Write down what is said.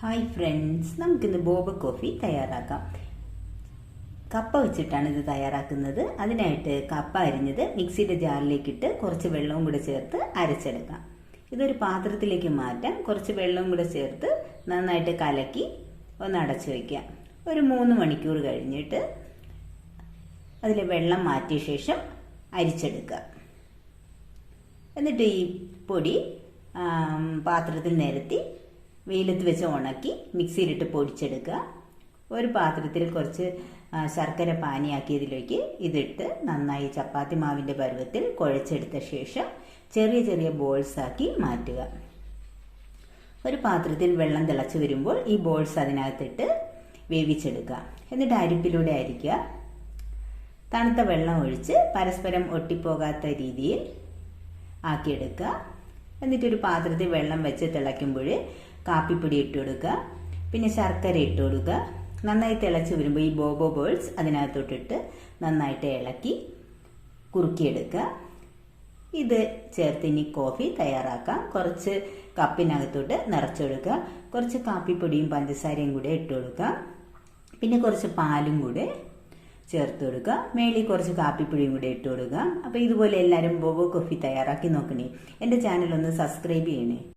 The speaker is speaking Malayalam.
ഹായ് ഫ്രണ്ട്സ് നമുക്കിന്ന് ബോബ കോഫി തയ്യാറാക്കാം. കപ്പ വെച്ചിട്ടാണ് ഇത് തയ്യാറാക്കുന്നത്. അതിനായിട്ട് കപ്പ അരിഞ്ഞത് മിക്സിയുടെ ജാറിലേക്കിട്ട് കുറച്ച് വെള്ളവും കൂടെ ചേർത്ത് അരച്ചെടുക്കാം. ഇതൊരു പാത്രത്തിലേക്ക് മാറ്റാം. കുറച്ച് വെള്ളവും കൂടെ ചേർത്ത് നന്നായിട്ട് കലക്കി ഒന്ന് അടച്ചു വയ്ക്കാം. ഒരു മൂന്ന് മണിക്കൂർ കഴിഞ്ഞിട്ട് അതിലെ വെള്ളം മാറ്റിയ ശേഷം അരിച്ചെടുക്കുക എന്നിട്ട് ഈ പൊടി പാത്രത്തിൽ നിരത്തി വെയിലത്ത് വെച്ച് ഉണക്കി മിക്സിയിലിട്ട് പൊടിച്ചെടുക്കുക. ഒരു പാത്രത്തിൽ കുറച്ച് ശർക്കര പാനിയാക്കിയതിലേക്ക് ഇതിട്ട് നന്നായി ചപ്പാത്തി മാവിന്റെ പരുവത്തിൽ കുഴച്ചെടുത്ത ശേഷം ചെറിയ ചെറിയ ബോൾസ് ആക്കി മാറ്റുക. ഒരു പാത്രത്തിൽ വെള്ളം തിളച്ച് വരുമ്പോൾ ഈ ബോൾസ് അതിനകത്തിട്ട് വേവിച്ചെടുക്കുക. എന്നിട്ട് അരിപ്പിലൂടെ അരിക്കുക. തണുത്ത വെള്ളം ഒഴിച്ച് പരസ്പരം ഒട്ടിപ്പോകാത്ത രീതിയിൽ ആക്കിയെടുക്കുക. എന്നിട്ടൊരു പാത്രത്തിൽ വെള്ളം വെച്ച് തിളയ്ക്കുമ്പോൾ കാപ്പിപ്പൊടി ഇട്ട് കൊടുക്കുക പിന്നെ ശർക്കര ഇട്ട് കൊടുക്കുക നന്നായി തിളച്ച് വരുമ്പോൾ ഈ ബോബോ ബോൾസ് അതിനകത്തോട്ടിട്ട് നന്നായിട്ട് ഇളക്കി കുറുക്കിയെടുക്കുക. ഇത് ചേർത്ത് ഇനി കോഫി തയ്യാറാക്കാം. കുറച്ച് കപ്പിനകത്തോട്ട് നിറച്ചെടുക്കുക. കുറച്ച് കാപ്പിപ്പൊടിയും പഞ്ചസാരയും കൂടെ ഇട്ട് കൊടുക്കുക പിന്നെ കുറച്ച് പാലും കൂടെ ചേർത്ത് കൊടുക്കുക മേളിൽ കുറച്ച് കാപ്പിപ്പൊടിയും കൂടി ഇട്ട് കൊടുക്കുക അപ്പോൾ ഇതുപോലെ എല്ലാവരും ബോബോ കോഫി തയ്യാറാക്കി നോക്കണേ. എന്റെ ചാനൽ ഒന്ന് സബ്സ്ക്രൈബ് ചെയ്യണേ.